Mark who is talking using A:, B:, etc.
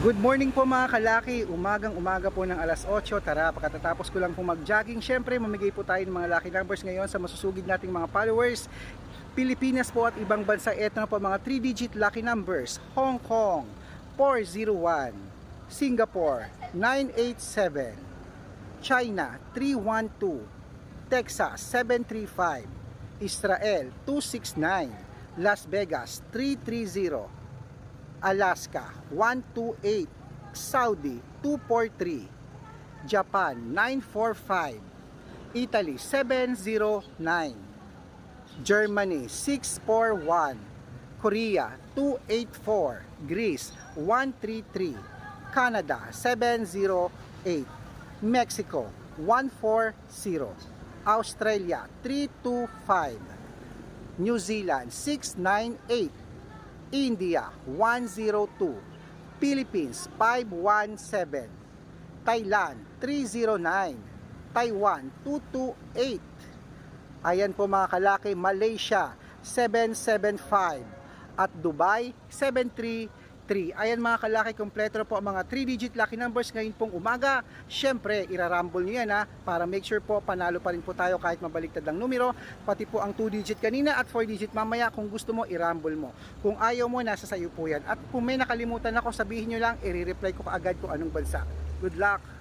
A: Good morning po mga kalaki, umagang umaga po ng alas 8, tara pagkatapos ko lang po mag-jogging, syempre mamigay po tayo ng mga lucky numbers ngayon sa masusugid nating mga followers. Pilipinas po at ibang bansa, eto na po mga 3 digit lucky numbers. Hong Kong 401 Singapore 987 China 312 Texas 735 Israel 269 Las Vegas 330 Alaska 128 Saudi 243 Japan 945 Italy 709 Germany 641 Korea 284 Greece 133 Canada 708 Mexico 140 Australia 325 New Zealand 698 India 102 Philippines 517 Thailand 309 Taiwan 228 Ayan po mga kalaki Malaysia 775 at Dubai 733 Ayan mga kalaki kompleto po ang mga 3 digit lucky numbers ngayon pong umaga. Syempre irarumble nyo yan ha para make sure po panalo pa rin po tayo kahit mabaliktad ang numero pati po ang 2 digit kanina at 4 digit mamaya. Kung gusto mo i-rumble mo. Kung ayaw mo nasa sayo po yan. At kung may nakalimutan ako sabihin nyo lang i-reply ko kaagad kung anong bansa. Good luck